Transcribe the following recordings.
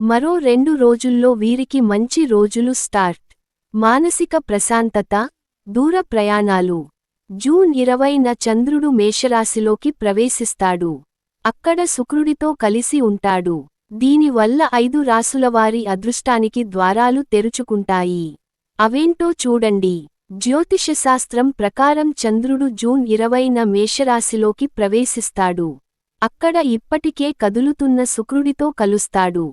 మరో రెండు రోజుల్లో వీరికి మంచి రోజులు స్టార్ట్. మానసిక ప్రశాంతత దూర ప్రయాణాలు. జూన్ ఇరవైన చంద్రుడు మేషరాశిలోకి ప్రవేశిస్తాడు. అక్కడ శుక్రుడితో కలిసి ఉంటాడు. దీనివల్ల ఐదు రాసులవారి అదృష్టానికి ద్వారాలు తెరుచుకుంటాయి. అవేంటో చూడండి. జ్యోతిషశాస్త్రం ప్రకారం చంద్రుడు జూన్ ఇరవైన మేషరాశిలోకి ప్రవేశిస్తాడు. అక్కడ ఇప్పటికే కదులుతున్న శుక్రుడితో కలుస్తాడు.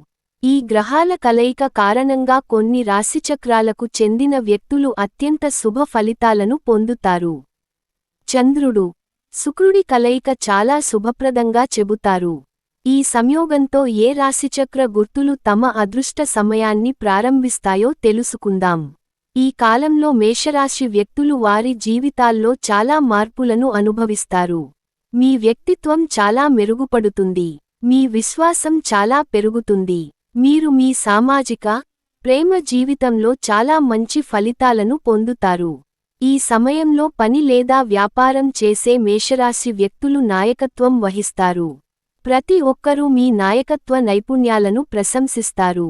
ఈ గ్రహాల కలయిక కారణంగా కొన్ని రాశిచక్రాలకు చెందిన వ్యక్తులు అత్యంత శుభ ఫలితాలను పొందుతారు. చంద్రుడు. శుక్రుడి కలయిక చాలా శుభప్రదంగా చెబుతారు. ఈ సంయోగంతో ఏ రాశిచక్ర గుర్తులు తమ అదృష్ట సమయాన్ని ప్రారంభిస్తాయో తెలుసుకుందాం. ఈ కాలంలో మేషరాశి వ్యక్తులు వారి జీవితాల్లో చాలా మార్పులను అనుభవిస్తారు. మీ వ్యక్తిత్వం చాలా మెరుగుపడుతుంది. మీ విశ్వాసం చాలా పెరుగుతుంది. మీరు మీ సామాజిక ప్రేమ జీవితంలో చాలా మంచి ఫలితాలను పొందుతారు. ఈ సమయంలో పని లేదా వ్యాపారం చేసే మేషరాశి వ్యక్తులు నాయకత్వం వహిస్తారు. ప్రతి ఒక్కరూ మీ నాయకత్వ నైపుణ్యాలను ప్రశంసిస్తారు.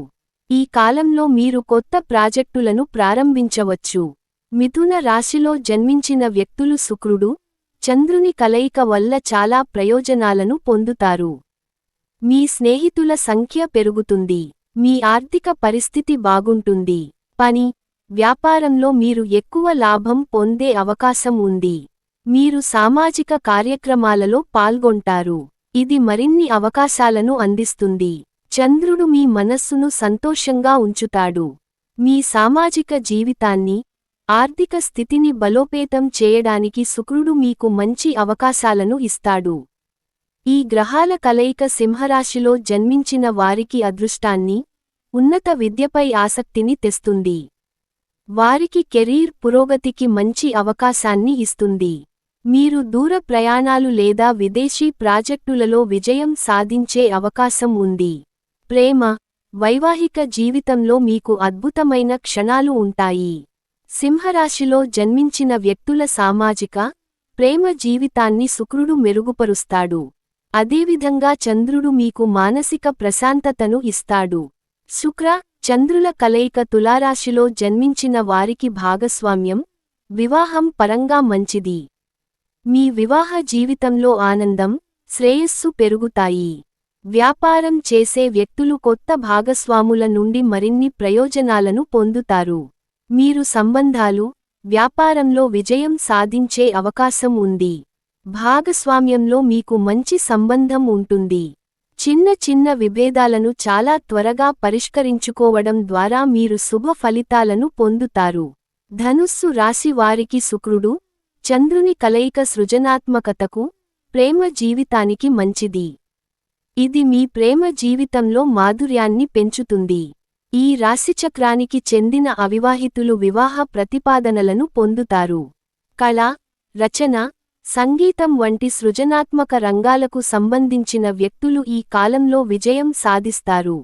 ఈ కాలంలో మీరు కొత్త ప్రాజెక్టులను ప్రారంభించవచ్చు. మిథున రాశిలో జన్మించిన వ్యక్తులు శుక్రుడు చంద్రుని కలయిక వల్ల చాలా ప్రయోజనాలను పొందుతారు. మీ స్నేహితుల సంఖ్య పెరుగుతుంది. మీ ఆర్థిక పరిస్థితి బాగుంటుంది. పని వ్యాపారంలో మీరు ఎక్కువ లాభం పొందే అవకాశం ఉంది. మీరు సామాజిక కార్యక్రమాలలో పాల్గొంటారు. ఇది మరిన్ని అవకాశాలను అందిస్తుంది. చంద్రుడు మీ మనస్సును సంతోషంగా ఉంచుతాడు. మీ సామాజిక జీవితాన్ని ఆర్థిక స్థితిని బలోపేతం చేయడానికి శుక్రుడు మీకు మంచి అవకాశాలను ఇస్తాడు. ఈ గ్రహాల కలయిక సింహరాశిలో జన్మించిన వారికి అదృష్టాన్ని ఉన్నత విద్యపై ఆసక్తిని తెస్తుంది. వారికి కెరీర్ పురోగతికి మంచి అవకాశాన్ని ఇస్తుంది. మీరు దూర ప్రయాణాలు లేదా విదేశీ ప్రాజెక్టులలో విజయం సాధించే అవకాశం ఉంది. ప్రేమ వైవాహిక జీవితంలో మీకు అద్భుతమైన క్షణాలు ఉంటాయి. సింహరాశిలో జన్మించిన వ్యక్తుల సామాజిక ప్రేమ జీవితాన్ని శుక్రుడు మెరుగుపరుస్తాడు. అదేవిధంగా చంద్రుడు మీకు మానసిక ప్రశాంతతను ఇస్తాడు. శుక్ర చంద్రుల కలయిక తులారాశిలో జన్మించిన వారికి భాగస్వామ్యం వివాహం పరంగా మంచిది. మీ వివాహ జీవితంలో ఆనందం శ్రేయస్సు పెరుగుతాయి. వ్యాపారం చేసే వ్యక్తులు కొత్త భాగస్వాముల నుండి మరిన్ని ప్రయోజనాలను పొందుతారు. మీరు సంబంధాలు వ్యాపారంలో విజయం సాధించే అవకాశం ఉంది. భాగస్వామ్యంలో మీకు మంచి సంబంధం ఉంటుంది. చిన్న చిన్న విభేదాలను చాలా త్వరగా పరిష్కరించుకోవడం ద్వారా మీరు శుభ ఫలితాలను పొందుతారు. ధనుస్సు రాశి వారికి శుక్రుడు చంద్రుని కలయిక సృజనాత్మకతకు ప్రేమ జీవితానికి మంచిది. ఇది మీ ప్రేమ జీవితంలో మాధుర్యాన్ని పెంచుతుంది. ఈ రాశిచక్రానికి చెందిన అవివాహితులు వివాహ ప్రతిపాదనలను పొందుతారు. కళ రచన సంగీతం వంటి సృజనాత్మక రంగాలకు సంబంధించిన వ్యక్తులు ఈ కాలంలో విజయం సాధిస్తారు.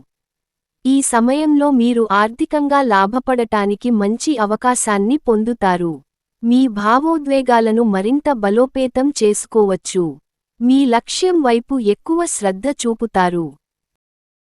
ఈ సమయంలో మీరు ఆర్థికంగా లాభపడటానికి మంచి అవకాశాన్ని పొందుతారు. మీ భావోద్వేగాలను మరింత బలోపేతం చేసుకోవచ్చు. మీ లక్ష్యం వైపు ఎక్కువ శ్రద్ధ చూపుతారు.